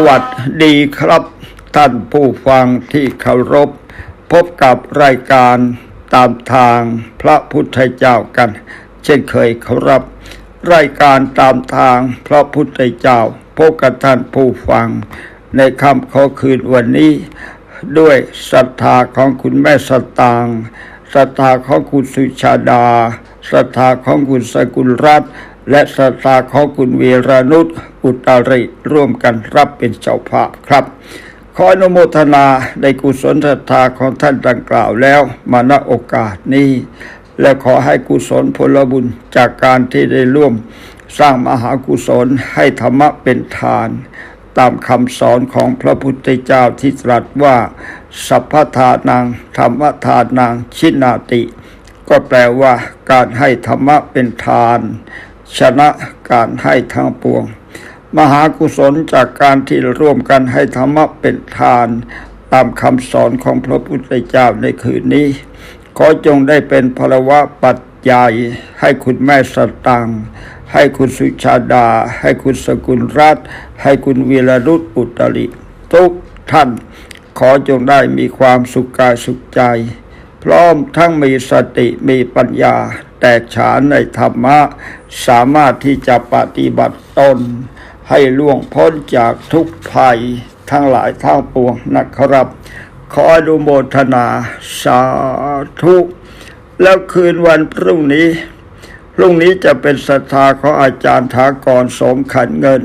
สวัสดีครับ ท่านผู้ฟังที่เคารพ พบกับรายการตามทางพระพุทธเจ้ากัน เช่นเคยครับ รายการตามทางพระพุทธเจ้าพบกับท่านผู้ฟัง ในคำขอคืนวันนี้ ด้วยศรัทธาของคุณแม่สตางศรัทธาของคุณสุชาดาศรัทธาของคุณสกุลรัตน์ และศรัทธาของคุณเวรนุชอุตริร่วมกันรับเป็นเจ้าภาพครับ ขออนุโมทนาในกุศลศรัทธาของท่านดังกล่าวแล้วมาณโอกาสนี้ และขอให้กุศลผลบุญจากการที่ได้ร่วมสร้างมหากุศลให้ธรรมะเป็นทาน ตามคำสอนของพระพุทธเจ้าที่ตรัสว่า สัพพทานังธรรมทานังชินาติ ก็แปลว่าการให้ธรรมะเป็นทาน ชนะการให้ทั้งปวง มหากุศลจากการที่ร่วมกันให้ธรรมะเป็นทาน ตามคำสอนของพระพุทธเจ้าในคืนนี้ ขอจงได้เป็นพลวะปัจจัยให้คุณแม่สตังค์ให้คุณสุชาดา ให้คุณสกุลรัตให้คุณวีรรุตอุตริทุกท่าน ขอจงได้มีความสุขกายสุขใจ ร้อมทั้งมีสติมีปัญญา แตกฉานในธรรมะ สามารถที่จะปฏิบัติตน ให้ล่วงพ้นจากทุกภัยทั้งหลายทั้งปวงนะครับ ขออนุโมทนาสาธุแล้วคืนวันพรุ่งนี้ พรุ่งนี้จะเป็นศรัทธาของอาจารย์ถากรสมขันเงิน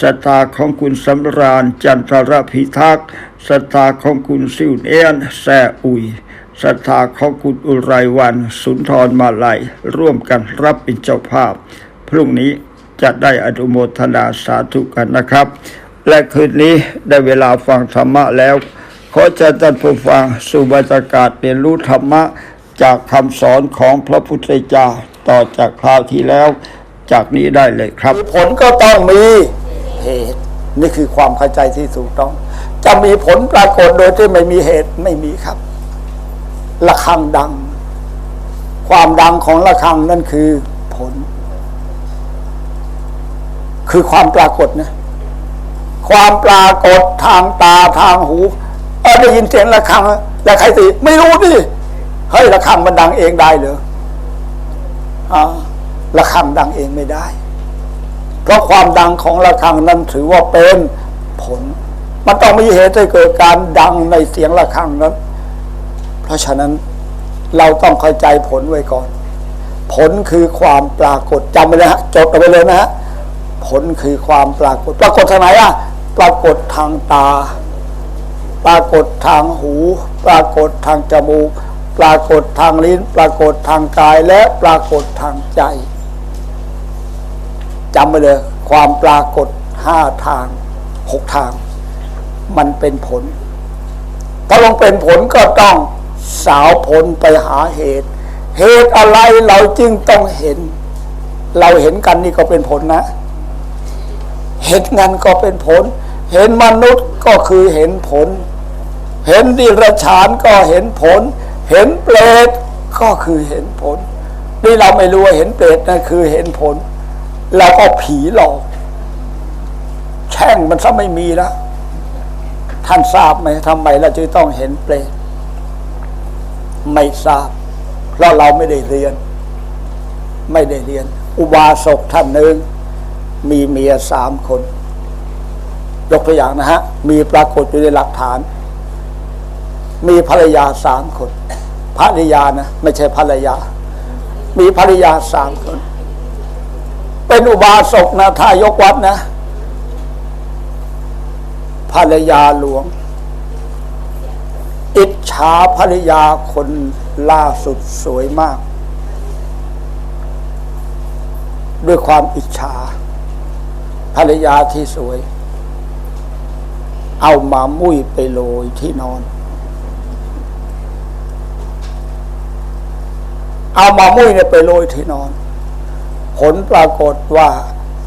ศรัทธาของคุณสำราญจันทรพิทักษ์ศรัทธาของคุณซิวเนียนแซอุย ศรัทธาของคุณอุไรวัน สุนทรมาลัย ร่วมกันรับเป็นเจ้าภาพ พรุ่งนี้จะได้อนุโมทนาสาธุกันนะครับ และคืนนี้ได้เวลาฟังธรรมะแล้ว ขอเชิญท่านผู้ฟังสู่บรรยากาศเรียนรู้ธรรมะ จากคำสอนของพระพุทธเจ้าต่อจากคราวที่แล้ว จากนี้ได้เลยครับ ผลก็ต้องมีเหตุนี่คือความเข้าใจที่ถูกต้อง จะมีผลปรากฏโดยที่ไม่มีเหตุไม่มีครับ ระฆังดัง ความดังของระฆังนั่นคือผล คือความปรากฏนะ ความปรากฏทางตาทางหูเออได้ยินเสียงระฆังแล้วใครตีไม่รู้ดิเฮ้ยระฆังมันดังเองได้เหรออ่าระฆังดังเองไม่ได้ เพราะความดังของระฆังนั้นถือว่าเป็นผล มันต้องมีเหตุให้เกิดการดังในเสียงระฆังนั้น ราะฉะนั้นเราต้องเข้าใจผลไว้ก่อน ผลคือความปรากฏจำไว้เลยฮะจดเอาไว้เลยนะฮะผลคือความปรากฏ ปรากฏทางไหนอะปรากฏทางตา ปรากฏทางหู ปรากฏทางจมูก ปรากฏทางลิ้น ปรากฏทางกายและปรากฏทางใจจำไว้เลยความปรากฏห้าทางหกทาง มันเป็นผล ถ้าลงเป็นผลก็ต้อง สาวผลไปหาเหตุ เหตุอะไรเราจึงต้องเห็น เราเห็นกันนี่ก็เป็นผลนะ เห็นงานก็เป็นผล เห็นมนุษย์ก็คือเห็นผล เห็นดิรฉานก็เห็นผล เห็นเปรตก็คือเห็นผล นี่เราไม่รู้ว่าเห็นเปรตนั่นคือเห็นผล เราก็ผีหลอก แช่งมันซะไม่มีแล้วท่านทราบไหมทำไมเราจึงต้องเห็นเปรต ไม่ทราบ เพราะเราไม่ได้เรียน ไม่ได้เรียน อุบาสกท่านหนึ่งมีเมียสามคน ยกตัวอย่างนะฮะ มีปรากฏอยู่ในหลักฐาน มีภรรยาสามคน ภรรยานะ ไม่ใช่ภรรยา มีภรรยาสามคน เป็นอุบาสกนะถ้ายกวัดนะ ภรรยาหลวง อิจฉาภรรยาคนล่าสุดสวยมาก ด้วยความอิจฉาภรรยาที่สวย เอามามุ้ยไปโรยที่นอน เอามามุ้ยเนี่ยไปโรยที่นอน ผลปรากฏว่า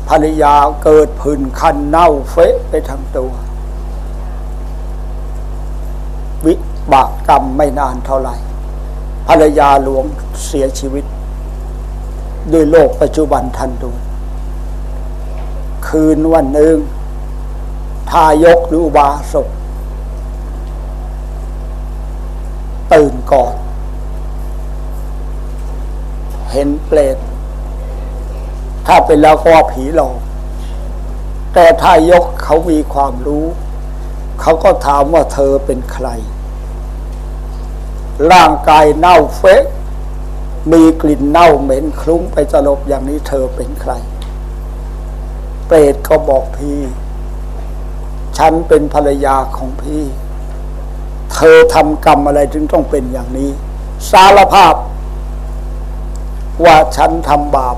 ภรรยาเกิดผื่นคันเน่าเฟะไปทั้งตัว วิ บากกรรมไม่นานเท่าไหร่ภรรยาหลวงเสียชีวิต ด้วยโรคปัจจุบันทันด่วนคืนวันหนึ่งทายกหรืออุบาสกตื่นก่อน เห็นเปรตถ้าเป็นแล้วก็ผีหลอกแต่ทายกเขามีความรู้ เขาก็ถามว่าเธอเป็นใคร ร่างกายเน่าเฟะมีกลิ่นเน่าเหม็นคลุ้งไปตลบอย่างนี้เธอเป็นใคร เปรตก็บอกพี่ ฉันเป็นภรรยาของพี่ เธอทำกรรมอะไรถึงต้องเป็นอย่างนี้ สารภาพ ว่าฉันทำบาป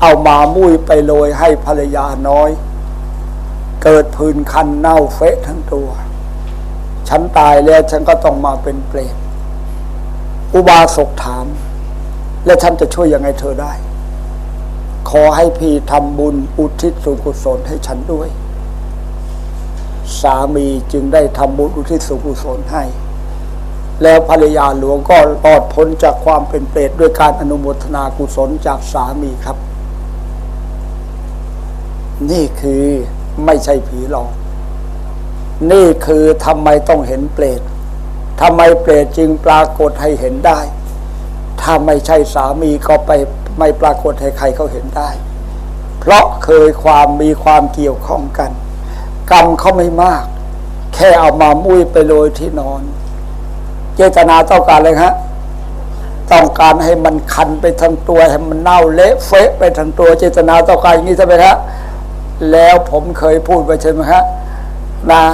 เอามามุ้ยไปโรยให้ภรรยาน้อย เกิดพื้นคันเน่าเฟะทั้งตัว ฉันตายแล้วฉันก็ต้องมาเป็นเปรตอุบาสกถาม แล้วฉันจะช่วยยังไงเธอได้ ขอให้พี่ทำบุญอุทิศส่วนกุศลให้ฉันด้วย สามีจึงได้ทำบุญอุทิศส่วนกุศลให้ แล้วภรรยาหลวงก็รอดพ้นจากความเป็นเปรตด้วยการอนุโมทนากุศลจากสามีครับ นี่คือไม่ใช่ผีหลอก นี่คือทำไมต้องเห็นเปรตทำไมเปรตจึงปรากฏให้เห็นได้ ถ้าไม่ใช่สามีก็ไปไม่ปรากฏให้ใครเขาเห็นได้ เพราะเคยความมีความเกี่ยวข้องกัน กรรมเขาไม่มาก แค่เอามามุ้ยไปโรยที่นอน เจตนาต้องการเลยฮะต้องการให้มันคันไปทั้งตัวให้มันเน่าเละเฟะไปทั้งตัวเจตนาต้องการอย่างนี้ใช่ไหมฮะแล้วผมเคยพูดไปใช่ไหมฮะนะ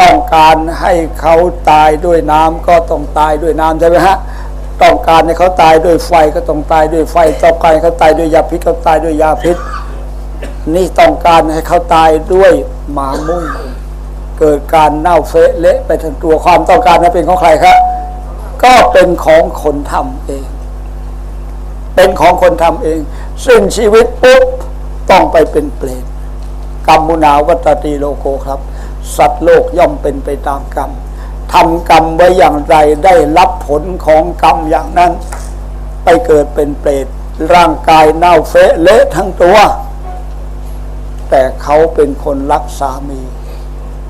ต้องการให้เขาตายด้วยน้ำก็ต้องตายด้วยน้ำใช่ไหมฮะต้องการให้เขาตายด้วยไฟก็ต้องตายด้วยไฟ ต้องการให้เขาตายด้วยยาพิษก็ตายด้วยยาพิษ นี่ต้องการให้เขาตายด้วยหมามุ่ยเกิดการเน่าเฟะเละไปทั้งตัวความต้องการนั้นเป็นของใครครับก็เป็นของคนทำเอง เป็นของคนทำเองสิ้นชีวิตปุ๊บต้องไปเป็นเปรตกรรมมุนาวัตติโลโกครับ สัตว์โลกย่อมเป็นไปตามกรรมทำกรรมไว้อย่างไรได้รับผลของกรรมอย่างนั้น ไปเกิดเป็นเปรตร่างกายเน่าเฟะเละทั้งตัว แต่เขาเป็นคนรักสามี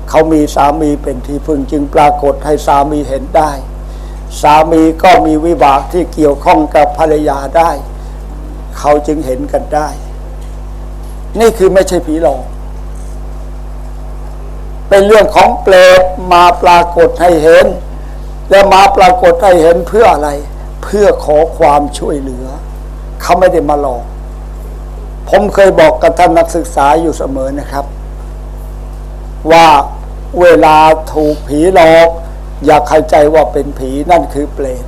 เขามีสามีเป็นที่พึ่งจึงปรากฏให้สามีเห็นได้ สามีก็มีวิบากที่เกี่ยวข้องกับภรรยาได้ เขาจึงเห็นกันได้ นี่คือไม่ใช่ผีหลอก เป็นเรื่องของเปรตมาปรากฏให้เห็น และมาปรากฏให้เห็นเพื่ออะไร เพื่อขอความช่วยเหลือ เขาไม่ได้มาหลอก ผมเคยบอกกับท่านนักศึกษาอยู่เสมอนะครับ ว่าเวลาถูกผีหลอก อย่าเข้าใจว่าเป็นผีนั่นคือเปรต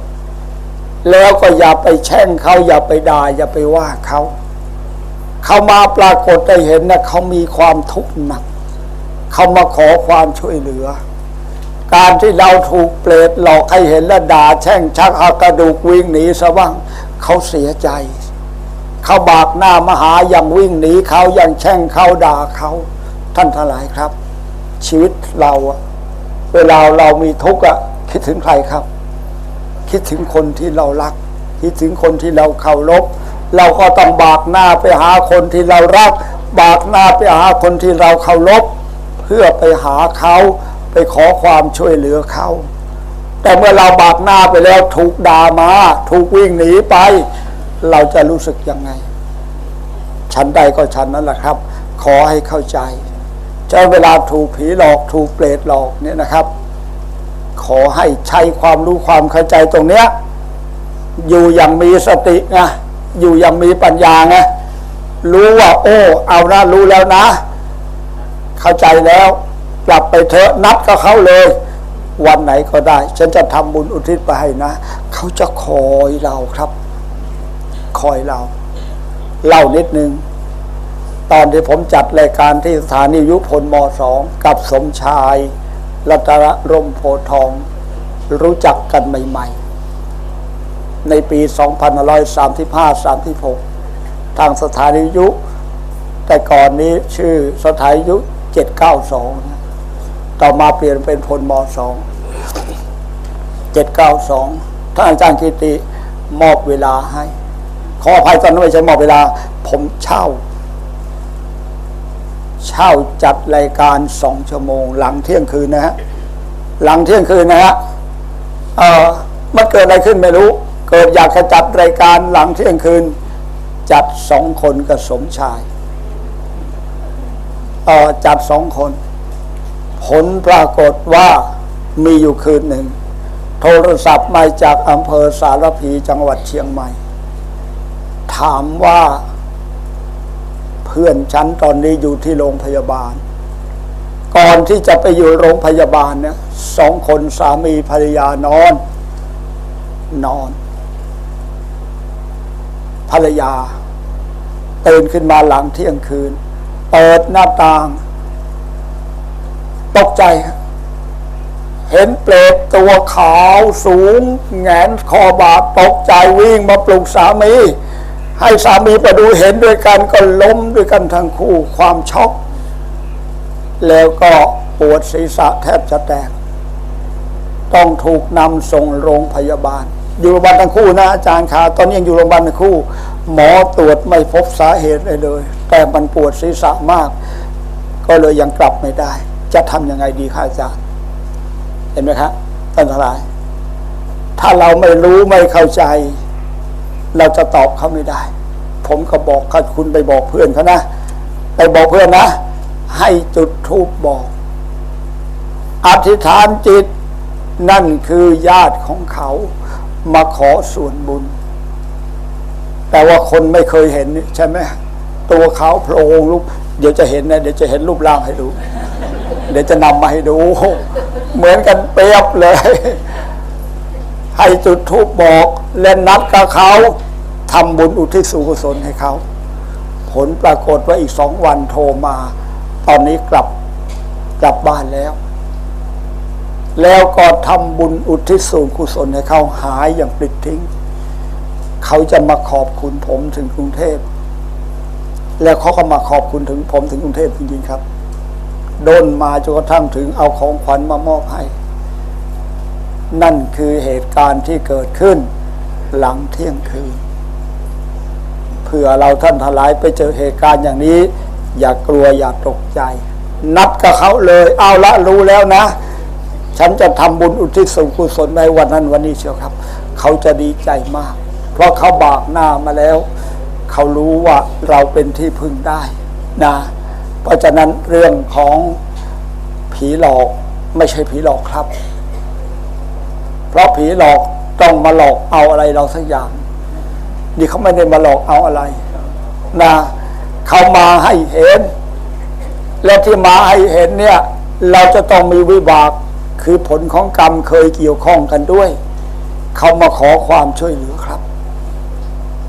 แล้วก็อย่าไปแช่งเขาอย่าไปด่าอย่าไปว่าเขา เขามาปรากฏได้เห็นนะเขามีความทุกข์หนัก เขามาขอความช่วยเหลือ การที่เราถูกเปรตหลอกให้เห็นและด่าแช่งชักอากระดูกวิ่งหนีสว่างเขาเสียใจ เขาบากหน้ามาหาอย่างวิ่งหนีเขาอย่างแช่งเขาด่าเขา ท่านทั้งหลายครับ ชีวิตเราอะเวลาเรามีทุกข์อะคิดถึงใครครับ คิดถึงคนที่เรารัก คิดถึงคนที่เราเคารพเราก็ต้องบากหน้าไปหาคนที่เรารัก บากหน้าไปหาคนที่เราเคารพ เพื่อไปหาเขาไปขอความช่วยเหลือเขา แต่เมื่อเราบากหน้าไปแล้วถูกด่ามา ถูกวิ่งหนีไป เราจะรู้สึกยังไง ฉันใดก็ฉันนั้นแหละครับ ขอให้เข้าใจเจ้าเวลาถูกผีหลอกถูกเปรตหลอกเนี่ยนะครับ ขอให้ใช้ความรู้ความเข้าใจตรงเนี้ยอยู่อย่างมีสตินะอยู่อย่างมีปัญญาไงรู้ว่า โอ้ เอานะรู้แล้วนะ เข้าใจแล้วกลับไปเถอะนัดกับเขาเลย วันไหนก็ได้ ฉันจะทำบุญอุทิศไปให้นะ เขาจะคอยเราครับ คอยเรา เล่านิดนึง ตอนที่ผมจัดรายการที่สถานียุพลมสองกับสมชายรัตนร่มโพทอง รู้จักกันใหม่ ๆ ในปี 2535-36 ทางสถานียุ แต่ก่อนนี้ชื่อสถานียุ 792นะต่อมาเปลี่ยนเป็นพลมสอง792ท่านอาจารย์กิติมอบเวลาให้ ขออภัยตอนนั้นไม่ใช่มอบเวลา ผมเช่าเช่าช่าจัดรายการสองชั่วโมง หลังเที่ยงคืนนะฮะหลังเที่ยงคืนนะฮะเออมันเกิดอะไรขึ้นไม่รู้ เกิดอยากจะจัดรายการหลังเที่ยงคืน จัดสองคนกับสมชาย เออจัดสองคน ผลปรากฏว่ามีอยู่คืนหนึ่ง โทรศัพท์มาจากอำเภอสารพีจังหวัดเชียงใหม่ ถามว่าเพื่อนฉันตอนนี้อยู่ที่โรงพยาบาล ก่อนที่จะไปอยู่โรงพยาบาลเนี่ยสองคนสามีภรรยานอน นอน ภรรยาตื่นขึ้นมาหลังเที่ยงคืน เปิดหน้าต่าง ตกใจ เห็นเปลตตัวขาวสูง แงนคอบาดตกใจวิ่งมาปลุกสามี ให้สามีไปดูเห็นด้วยกันก็ล้มด้วยกันทั้งคู่ความช็อก แล้วก็ปวดศีรษะแทบจะแตก ต้องถูกนำส่งโรงพยาบาล อยู่โรงพยาบาลทั้งคู่นะอาจารย์ขาตอนนี้ยังอยู่โรงพยาบาลทั้งคู่ หมอตรวจไม่พบสาเหตุเลยเลย แต่มันปวดศีรษะมาก ก็เลยยังกลับไม่ได้ จะทำยังไงดีคะอาจารย์ เห็นไหมครับท่านทั้งหลาย ถ้าเราไม่รู้ไม่เข้าใจ เราจะตอบเขาไม่ได้ ผมก็บอกเขาคุณไปบอกเพื่อนเขานะ ไปบอกเพื่อนนะ ให้จุดทูปบอก อธิษฐานจิต นั่นคือญาติของเขา มาขอส่วนบุญ แต่ว่าคนไม่เคยเห็นนี่ใช่ไหม ตัวเขาโผล่ลุกเดี๋ยวจะเห็นนะเดี๋ยวจะเห็นรูปร่างให้ดูเดี๋ยวจะนำมาให้ดู เหมือนกันเปรียบเลย ให้จุดทูปบอกและนัดกับเขาทำบุญอุทิศส่วนกุศลให้เขา ผลปรากฏว่าอีกสองวันโทรมา ตอนนี้กลับกลับบ้านแล้ว แล้วก็ทำบุญอุทิศส่วนกุศลให้เขาหายอย่างปลิดทิ้ง เขาจะมาขอบคุณผมถึงกรุงเทพ แล้วเขาก็มาขอบคุณถึงผมถึงกรุงเทพจริงๆครับโดนมาจนกระทั่งถึงเอาของขวัญมามอบให้ นั่นคือเหตุการณ์ที่เกิดขึ้น หลังเที่ยงคืนเผื่อเราท่านทลายไปเจอเหตุการณ์อย่างนี้ อย่ากลัวอย่าตกใจ นัดกับเขาเลย เอาละรู้แล้วนะ ฉันจะทำบุญอุทิศส่วนกุศลในวันนั้นวันนี้เชียวครับ เขาจะดีใจมาก เพราะเขาบากหน้ามาแล้ว เขารู้ว่าเราเป็นที่พึ่งได้นะเพราะฉะนั้นเรื่องของผีหลอกไม่ใช่ผีหลอกครับ เพราะผีหลอกต้องมาหลอกเอาอะไรเราสักอย่าง นี่เขาไม่ได้มาหลอกเอาอะไรนะเขามาให้เห็น และที่มาให้เห็นเนี่ย เราจะต้องมีวิบากคือผลของกรรมเคยเกี่ยวข้องกันด้วย เขามาขอความช่วยเหลือครับ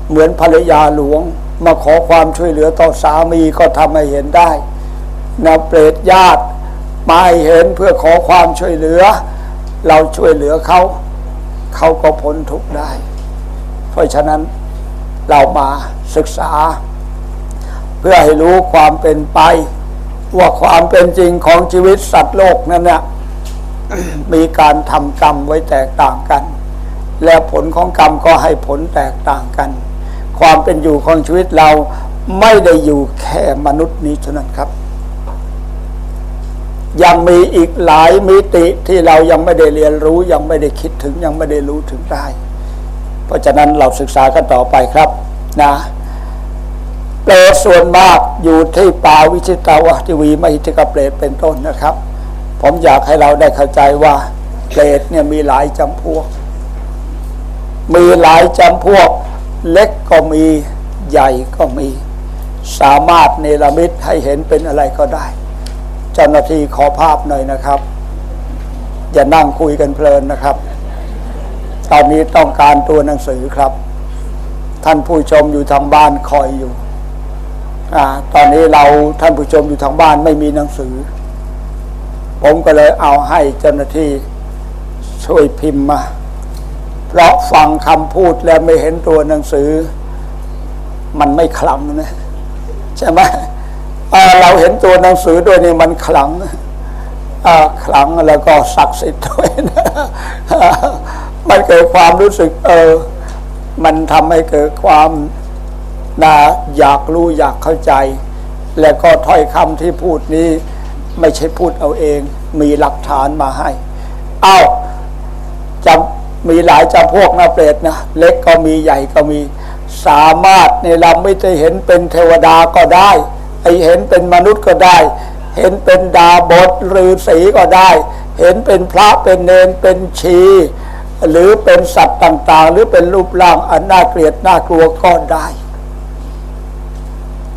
เหมือนภรรยาหลวง มาขอความช่วยเหลือต่อสามีก็ทำให้เห็นได้นะเปรตญาติมาให้เห็นเพื่อขอความช่วยเหลือ เราช่วยเหลือเขา เขาก็พ้นทุกข์ได้ เพราะฉะนั้นเรามาศึกษา เพื่อให้รู้ความเป็นไป ว่าความเป็นจริงของชีวิตสัตว์โลกนั้นเนี่ยมีการทำกรรมไว้แตกต่างกัน และผลของกรรมก็ให้ผลแตกต่างกัน ความเป็นอยู่ของชีวิตเราไม่ได้อยู่แค่มนุษย์นี้เท่านั้นครับ ยังมีอีกหลายมิติที่เรายังไม่ได้เรียนรู้ ยังไม่ได้คิดถึงยังไม่ได้รู้ถึงได้ เพราะฉะนั้นเราศึกษากันต่อไปครับนะเปรตส่วนมากอยู่ที่ป่าวิชิตาวะทีวีมหิติกเปรตเป็นต้นนะครับ ผมอยากให้เราได้เข้าใจว่าเปรตเนี่ยมีหลายจำพวก มีหลายจำพวก เล็กก็มีใหญ่ก็มี สามารถเนรมิตให้เห็นเป็นอะไรก็ได้ เจ้าหน้าที่ขอภาพหน่อยนะครับ อย่านั่งคุยกันเพลินนะครับ ตอนนี้ต้องการตัวหนังสือครับ ท่านผู้ชมอยู่ทางบ้านคอยอยู่อตอนนี้เราท่านผู้ชมอยู่ทางบ้านไม่มีหนังสือ ผมก็เลยเอาให้เจ้าหน้าที่ช่วยพิมพ์มา เพราะฟังคำพูดแล้วไม่เห็นตัวหนังสือ มันไม่คลังนะใช่ไหมเราเห็นตัวหนังสือด้วยนี่มันขลังอ่าขลังแล้วก็ศักดิ์สิทธิ์ด้วยนะมันเกิดความรู้สึก เออ มันทำให้เกิดความนะอยากรู้อยากเข้าใจ และก็ถ้อยคำที่พูดนี้ ไม่ใช่พูดเอาเอง มีหลักฐานมาให้ เอาจะ มีหลายจำพวกนะเปรตนะเล็กก็มีใหญ่ก็มี สามารถในเราไม่ได้เห็นเป็นเทวดาก็ได้ไอเห็นเป็นมนุษย์ก็ได้ เห็นเป็นดาบทหรือสีก็ได้ เห็นเป็นพระเป็นเนนเป็นชี หรือเป็นสัตว์ต่าง ๆ หรือเป็นรูปร่างอันน่าเกลียดน่ากลัวก็ได้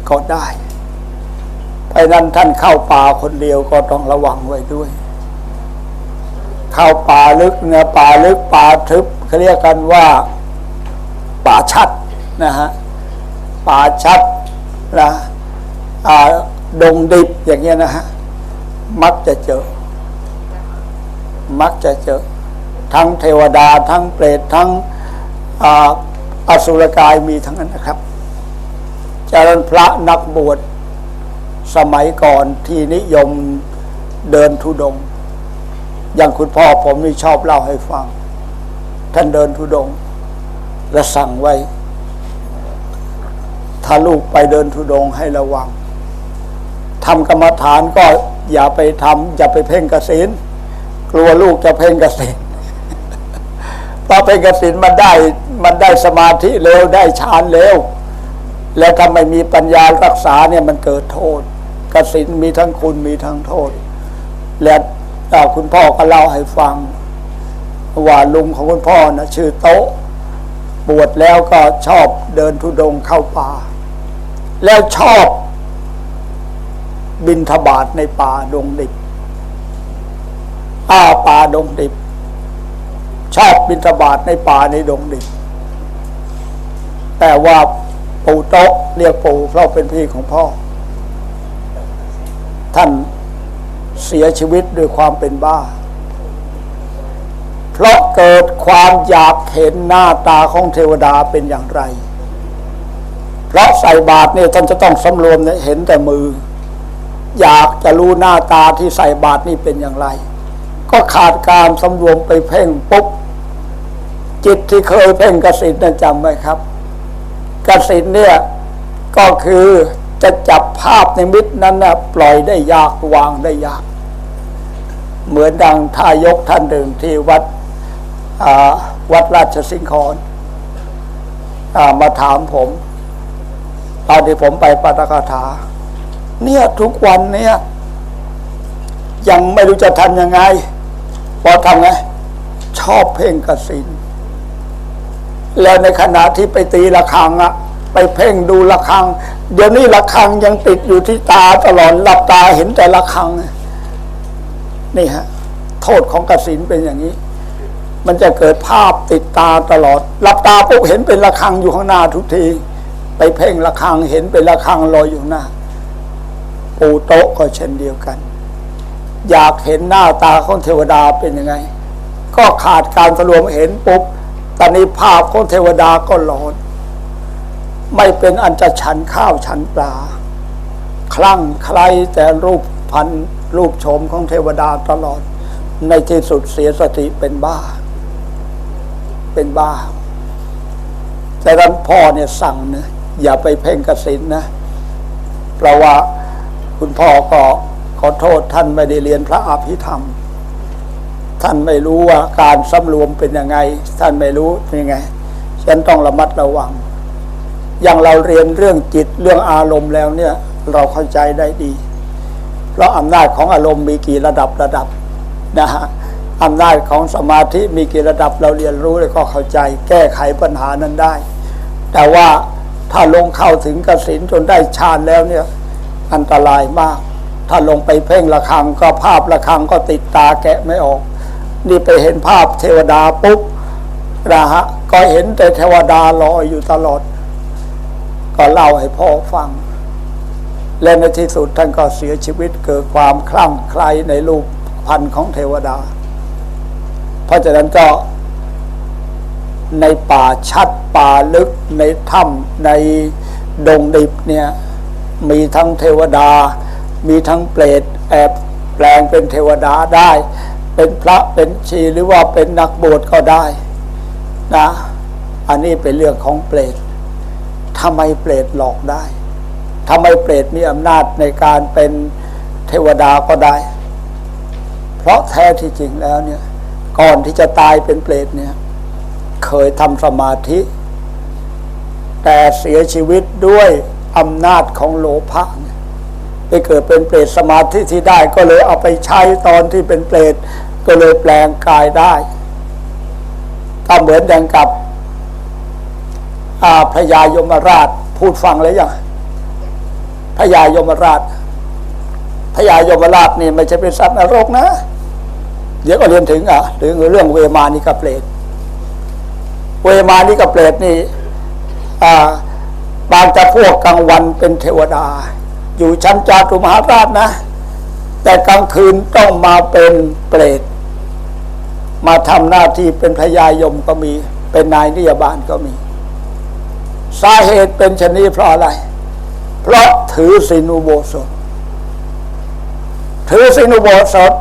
ก็ได้เพราะนั้นท่านเข้าป่าคนเดียวก็ต้องระวังไว้ด้วย เข้าป่าลึกเนี่ยป่าลึกป่าทึบเขาเรียกกันว่าป่าชัดนะฮะป่าชัดนะอ่าดงดิบอย่างเงี้ยนะฮะมักจะเจอ มักจะเจอ ทั้งเทวดาทั้งเปรตทั้งอาสุรกายมีทั้งนั้นนะครับจารนพระนักบวชสมัยก่อนที่นิยมเดินทุดง อย่างคุณพ่อผมนี่ชอบเล่าให้ฟัง ท่านเดินทุดง และสั่งไว้ ถ้าลูกไปเดินทุดงให้ระวังทำกรรมฐานก็อย่าไปทำอย่าไปเพ่งกสินกลัวลูกจะเพ่งกสินเพราะเพ่งกสินมันได้มันได้สมาธิเร็วได้ฌานเร็ว แล้วถ้าไม่มีปัญญารักษาเนี่ยมันเกิดโทษกสินมีทั้งคุณมีทั้งโทษ และ คุณพ่อก็เล่าให้ฟัง ว่าลุงของคุณพ่อนะชื่อโต๊ะบวชแล้วก็ชอบเดินทุดงเข้าป่า แล้วชอบบินทบาทในป่าดงดิบอ้าป่าดงดิบ ชอบบินทบาทในป่าในดงดิบ แต่ว่าปู่โต๊ะเรียกปู่เพราะเป็นพี่ของพ่อ ท่าน เสียชีวิตด้วยความเป็นบ้า เพราะเกิดความอยากเห็นหน้าตาของเทวดาเป็นอย่างไร เพราะใส่บาตรเนี่ยท่านจะต้องสำรวมเนี่ยเห็นแต่มือ อยากจะรู้หน้าตาที่ใส่บาตรนี่เป็นอย่างไร ก็ขาดการสำรวมไปเพ่งปุ๊บจิตที่เคยเพ่งกสินนะจำไว้ครับกสินเนี่ยก็คือจะจับภาพในมิตนั้นนะปล่อยได้ยากวางได้ยาก เหมือนดังทายกท่านหนึ่งที่วัดวัดราชสิงห์คอนมาถามผม ตอนที่ผมไปปาตกถา เนี่ยทุกวันเนี่ยยังไม่รู้จะทำยังไงพอทำไง ชอบเพ่งกสินแล้วในขณะที่ไปตีระฆังอะไปเพ่งดูระฆัง เดี๋ยวนี้ระฆังยังติดอยู่ที่ตาตลอดหลับตาเห็นแต่ระฆัง นี่ฮะ โทษของกสินเป็นอย่างนี้ มันจะเกิดภาพติดตาตลอดหลับตาปุ๊บเห็นเป็นระฆังอยู่ข้างหน้าทุกที ไปเพ่งระฆังเห็นเป็นระฆังลอยอยู่หน้า ปูโต๊ะก็เช่นเดียวกัน อยากเห็นหน้าตาของเทวดาเป็นยังไง ก็ขาดการสรวมเห็นปุ๊บตอนนี้ภาพของเทวดาก็หลอนไม่เป็นอันจะฉันข้าวฉันปลา คลั่งใครแต่รูปพันธ รูปโฉมของเทวดาตลอด ในที่สุดเสียสติเป็นบ้า เป็นบ้า แต่ท่านพ่อเนี่ยสั่งนะอย่าไปเพ่งกสินนะเพราะว่าคุณพ่อก็ขอโทษท่านไม่ได้เรียนพระอภิธรรม ท่านไม่รู้ว่าการสำรวมเป็นยังไง ท่านไม่รู้ยังไง ฉันต้องระมัดระวัง อย่างเราเรียนเรื่องจิตเรื่องอารมณ์แล้วเนี่ย เราเข้าใจได้ดี เพราะอำนาจของอารมณ์มีกี่ระดับระดับนะฮะอำนาจของสมาธิมีกี่ระดับเราเรียนรู้แล้วก็เข้าใจ แก้ไขปัญหานั้นได้ แต่ว่าถ้าลงเข้าถึงกสินจนได้ฌานแล้วเนี่ยอันตรายมาก ถ้าลงไปเพ่งระฆังก็ภาพระฆังก็ติดตาแกะไม่ออก นี่ไปเห็นภาพเทวดาปุ๊บนะฮะก็เห็นแต่เทวดาลอยอยู่ตลอด ก็เล่าให้พ่อฟัง และในที่สุดท่านก็เสียชีวิตเกิดความคลั่งไคล้ในรูปพันธ์ของเทวดา เพราะฉะนั้นก็ในป่าชัดป่าลึกในถ้ำในดงดิบเนี่ยมีทั้งเทวดา มีทั้งเปรตแอบแปลงเป็นเทวดาได้ เป็นพระเป็นชีหรือว่าเป็นนักบวชก็ได้นะอันนี้เป็นเรื่องของเปรตทำไมเปรตหลอกได้ ทำไมเปรตมีอำนาจในการเป็นเทวดาก็ได้ เพราะแท้ที่จริงแล้วเนี่ย ก่อนที่จะตายเป็นเปรตเนี่ย เคยทำสมาธิ แต่เสียชีวิตด้วยอำนาจของโลภะเนี่ยไปเกิดเป็นเปรตสมาธิที่ได้ ก็เลยเอาไปใช้ตอนที่เป็นเปรตก็เลยแปลงกายได้ก็เหมือนอย่างกับพระยายมราชพูดฟังแล้วยัง พระยายมราชพระยายมราชนี่ไม่ใช่เป็นสัตว์นรกนะ เดี๋ยวก็เรียนถึงอะถึงเรื่องเวมานิกาเปรตเวมานิกาเปรตนี่อ่าบางจะพวกกลางวันเป็นเทวดา อยู่ชั้นจาตุมหาราชนะ แต่กลางคืนต้องมาเป็นเปรตมาทำหน้าที่เป็นพญายมก็มี เป็นนายนิยบาลก็มี สาเหตุเป็นชนีเพราะอะไร เพราะถือสินุโบสถ ถือสินุโบสถ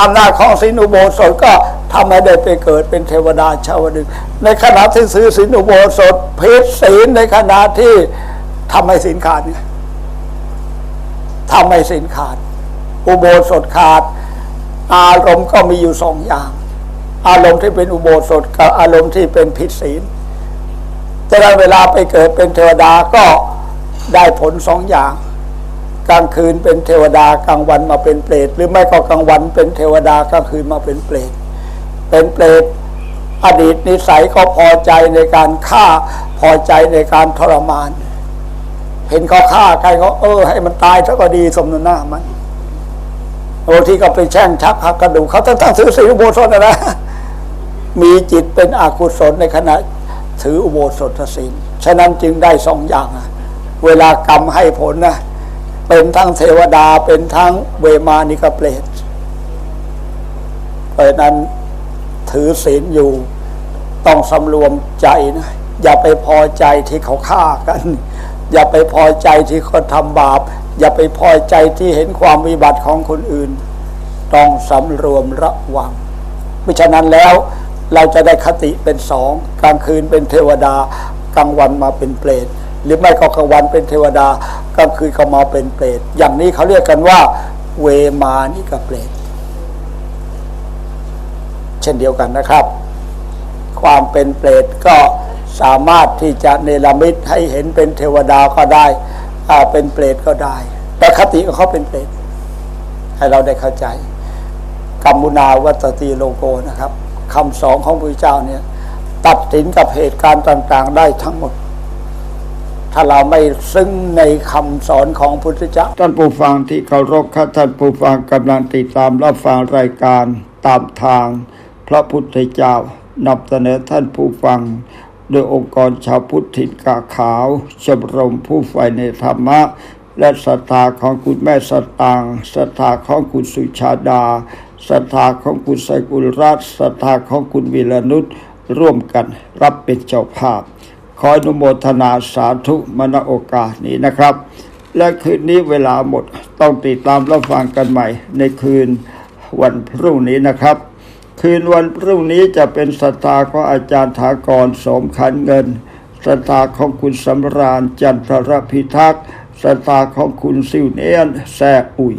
อำนาจของสินุโบสถก็ทำให้ได้ไปเกิดเป็นเทวดาชาวดึงในขณะที่ซื้อสินุโบสถพิษศีลในขณะที่ทำให้ศีลขาดทำให้ศีลขาด อุโบสถขาด อารมณ์ก็มีอยู่สองอย่าง อารมณ์ที่เป็นอุโบสถกับอารมณ์ที่เป็นผิดศีลแต่เวลาไปเกิดเป็นเทวดาก็ ได้ผลสองอย่าง กลางคืนเป็นเทวดากลางวันมาเป็นเปรตหรือไม่ก็กลางวันเป็นเทวดากลางคืนมาเป็นเปรตเป็นเปรตอดีตนิสัยก็พอใจในการฆ่าพอใจในการทรมาน เห็นเขาฆ่าใครเขาเออ ให้มันตายซะก็ดีสมนหน้ามันบางทีก็ไปแช่งชักหักกระดูกเขาตั้งตั้งถือศีลอุโบสถนะนะ มีจิตเป็นอกุศลในขณะถืออุโบสถศีลฉะนั้นจึงได้สองอย่างอะ เวลากรรมให้ผลนะเป็นทั้งเทวดาเป็นทั้งเวมานิกเปรตเพราะฉะนั้นถือศีลอยู่ต้องสำรวมใจนะ อย่าไปพอใจที่เขาฆ่ากัน อย่าไปพอใจที่เขาทำบาป อย่าไปพอใจที่เห็นความวิบัติของคนอื่น ต้องสำรวมระวังเพราะฉะนั้นแล้วเราจะได้คติเป็นสองกลางคืนเป็นเทวดากลางวันมาเป็นเปรต หรือไม่ก็กลางวันเป็นเทวดากลางคืนก็มาเป็นเปรตอย่างนี้เขาเรียกกันว่า เวมานิกเปรตเช่นเดียวกันนะครับ ความเป็นเปรตก็สามารถที่จะเนรมิตให้เห็นเป็นเทวดาก็ได้เป็นเปรตก็ได้ แต่คติของเขาเป็นเปรตให้เราได้เข้าใจกัมมุนาวัตติโลโกนะครับคำสอนของพระเจ้าเนี่ยตัดสินกับเหตุการณ์ต่าง ๆ ได้ทั้งหมด ถ้าเราไม่ซึ้งในคำสอนของพุทธเจ้าท่านผู้ฟังที่เคารพครับท่านผู้ฟังกำลังติดตามรับฟังรายการตามทาง พระพุทธเจ้านำเสนอท่านผู้ฟัง โดยองค์กรชาวพุทธถิ่นกาขาวชมรมผู้ใฝ่ในธรรมะ และศรัทธาของคุณแม่สตางศรัทธาของคุณสุชาดาศรัทธาของคุณไสกุลรัตศรัทธาของคุณวิรนุชร่วมกันรับเป็นเจ้าภาพ ขออนุโมทนาสาธุมณโอกาสนี้นะครับ และคืนนี้เวลาหมดต้องติดตามรับฟังกันใหม่ ในคืนวันพรุ่งนี้นะครับ คืนวันพรุ่งนี้จะเป็นศรัทธาของอาจารย์ถากรสมขันเงินศรัทธาของคุณสำราญจันทรพิทักษ์ศรัทธาของคุณซิวเนียนแซ่อุ่ย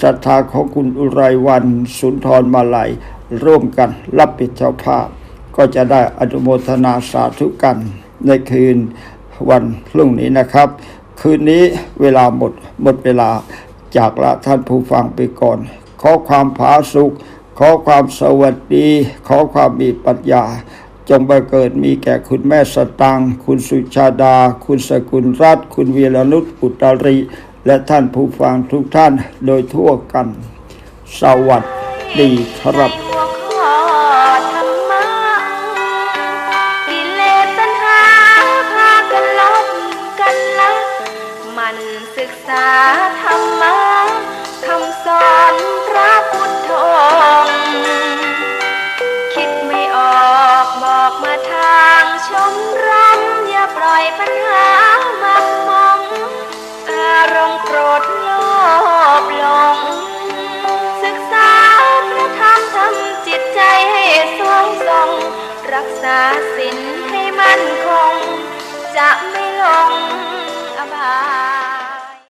ศรัทธาของคุณอุไรวัน สุนทรมาลัย ร่วมกันรับเป็นเจ้าภาพ ก็จะได้อนุโมทนาสาธุกัน ในคืนวันพรุ่งนี้นะครับ คืนนี้เวลาหมดหมดเวลาจากละท่านผู้ฟังไปก่อน ขอความผาสุขขอความสวัสดี ขอความมีปัญญา จงบังเกิดมีแก่คุณแม่สตังค์คุณสุชาดา คุณสกุลรัตน์คุณวีรนุชอุตริ และท่านผู้ฟังทุกท่านโดยทั่วกัน สวัสดีครับาธรรมะคำสอนพระพุทธองค์คิดไม่ออกบอกมาทางชมรมอย่าปล่อยปัญหามักมอง อารมณ์โกรธโลภหลง ศึกษาพระธรรมทำจิตใจให้สวงทรงรักษาศีลให้มั่นคง จะไม่หลงอบาย